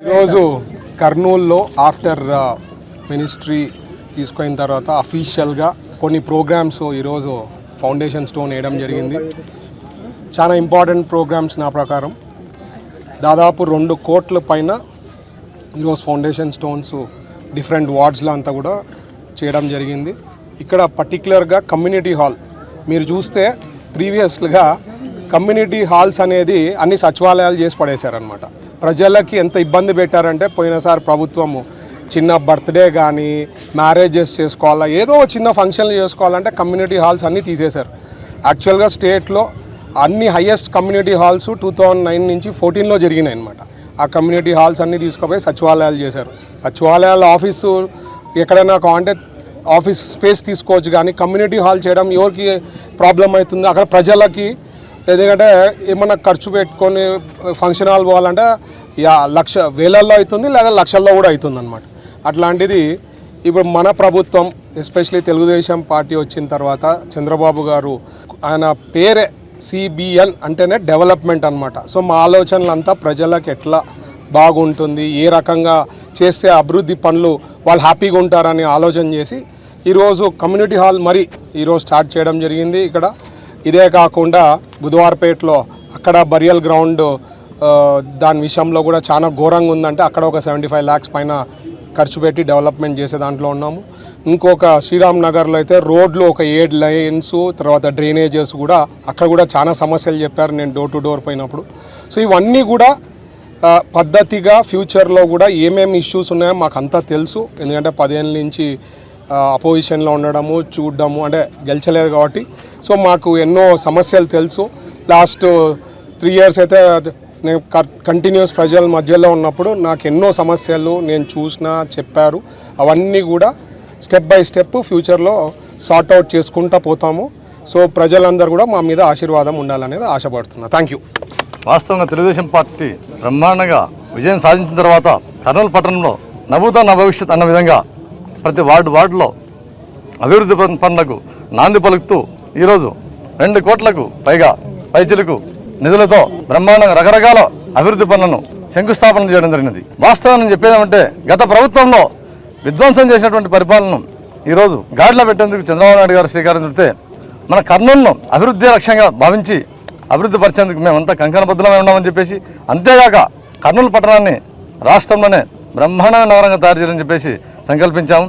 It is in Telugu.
ఈరోజు కర్నూల్లో ఆఫ్టర్ మినిస్ట్రీ తీసుకున్న తర్వాత అఫీషియల్గా కొన్ని ప్రోగ్రామ్స్ ఈరోజు ఫౌండేషన్ స్టోన్ వేయడం జరిగింది. చాలా ఇంపార్టెంట్ ప్రోగ్రామ్స్ నా ప్రకారం. దాదాపు రెండు కోట్ల పైన ఈరోజు ఫౌండేషన్ స్టోన్స్ డిఫరెంట్ వార్డ్స్లో అంతా కూడా చేయడం జరిగింది. ఇక్కడ పర్టికులర్గా కమ్యూనిటీ హాల్ మీరు చూస్తే ప్రీవియస్గా కమ్యూనిటీ హాల్స్ అనేది అన్ని సచివాలయాలు చేసి పడేశారనమాట ప్రజలకి ఎంత ఇబ్బంది పెట్టారంటే పోయినసారి ప్రభుత్వము చిన్న బర్త్డే కానీ మ్యారేజెస్ చేసుకోవాలా ఏదో చిన్న ఫంక్షన్లు చేసుకోవాలంటే కమ్యూనిటీ హాల్స్ అన్నీ తీసేశారు. యాక్చువల్గా స్టేట్లో అన్ని highest community halls two thousand nine నుంచి ఫోర్టీన్లో జరిగినాయి అనమాట ఆ కమ్యూనిటీ హాల్స్ అన్నీ తీసుకుపోయి సచివాలయాలు చేశారు. సచివాలయాల ఆఫీసు ఎక్కడైనా కావాలంటే ఆఫీస్ స్పేస్ తీసుకోవచ్చు కానీ కమ్యూనిటీ హాల్ చేయడం ఎవరికి ప్రాబ్లం అవుతుంది? అక్కడ ప్రజలకి ఎందుకంటే ఏమన్నా ఖర్చు పెట్టుకొని ఫంక్షన్ హాల్ పోవాలంటే యా లక్ష వేలల్లో అవుతుంది లేదా లక్షల్లో కూడా అవుతుంది అనమాట అట్లాంటిది ఇప్పుడు మన ప్రభుత్వం ఎస్పెషలీ తెలుగుదేశం పార్టీ వచ్చిన తర్వాత చంద్రబాబు గారు ఆయన పేరే సిబిఎన్ అంటేనే డెవలప్మెంట్ అనమాట సో మా ఆలోచనలంతా ప్రజలకు ఎట్లా బాగుంటుంది ఏ రకంగా చేస్తే అభివృద్ధి పనులు వాళ్ళు హ్యాపీగా ఉంటారని ఆలోచన చేసి ఈరోజు కమ్యూనిటీ హాల్ మరి ఈరోజు స్టార్ట్ చేయడం జరిగింది. ఇక్కడ ఇదే కాకుండా బుధవారపేటలో అక్కడ బరియల్ గ్రౌండ్ దాని విషయంలో కూడా చాలా ఘోరంగా ఉందంటే అక్కడ ఒక సెవెంటీ ఫైవ్ ల్యాక్స్ పైన ఖర్చు పెట్టి డెవలప్మెంట్ చేసే దాంట్లో ఉన్నాము. ఇంకొక శ్రీరామ్ నగర్లో అయితే రోడ్లు ఒక ఏడు లైన్స్ తర్వాత డ్రైనేజెస్ కూడా అక్కడ కూడా చాలా సమస్యలు చెప్పారు నేను డోర్ టు డోర్ పోయినప్పుడు. సో ఇవన్నీ కూడా పద్ధతిగా ఫ్యూచర్లో కూడా ఏమేమి ఇష్యూస్ ఉన్నాయో మాకు అంతా తెలుసు. ఎందుకంటే పదేళ్ళ నుంచి అపోజిషన్లో ఉండడము చూడడము అంటే గెలిచలేదు కాబట్టి. సో మాకు ఎన్నో సమస్యలు తెలుసు. లాస్ట్ త్రీ ఇయర్స్ అయితే నేను కంటిన్యూస్ ప్రజల మధ్యలో ఉన్నప్పుడు నాకు ఎన్నో సమస్యలు నేను చూసిన చెప్పారు. అవన్నీ కూడా స్టెప్ బై స్టెప్ ఫ్యూచర్లో సార్ట్ అవుట్ చేసుకుంటా పోతాము. సో ప్రజలందరూ కూడా మా మీద ఆశీర్వాదం ఉండాలనేది ఆశపడుతున్నా. థ్యాంక్ యూ వాస్తవంగా తెలుగుదేశం పార్టీ బ్రహ్మాండంగా విజయం సాధించిన తర్వాత కర్నూలు పట్టణంలో నవ్వుతా నా భవిష్యత్ అన్న విధంగా ప్రతి వార్డు వార్డులో అభివృద్ధి పనులకు నాంది పలుకుతూ ఈరోజు రెండు కోట్లకు పైగా పైచిలకు నిధులతో బ్రహ్మాండంగా రకరకాల అభివృద్ధి పనులను శంకుస్థాపన చేయడం జరిగినది. వాస్తవం నేను చెప్పేదేమంటే గత ప్రభుత్వంలో విధ్వంసం చేసినటువంటి పరిపాలనను ఈరోజు గాడిలో పెట్టేందుకు చంద్రబాబు నాయుడు గారు శ్రీకారం చుడితే మన కర్నూలును అభివృద్ధి లక్ష్యంగా భావించి అభివృద్ధి పరిచేందుకు మేమంతా కంకణబద్ధమై ఉన్నామని చెప్పేసి అంతేగాక కర్నూలు పట్టణాన్ని రాష్ట్రంలోనే బ్రహ్మాండమైన నవరంగం తయారు చేయాలని చెప్పేసి సంకల్పించాము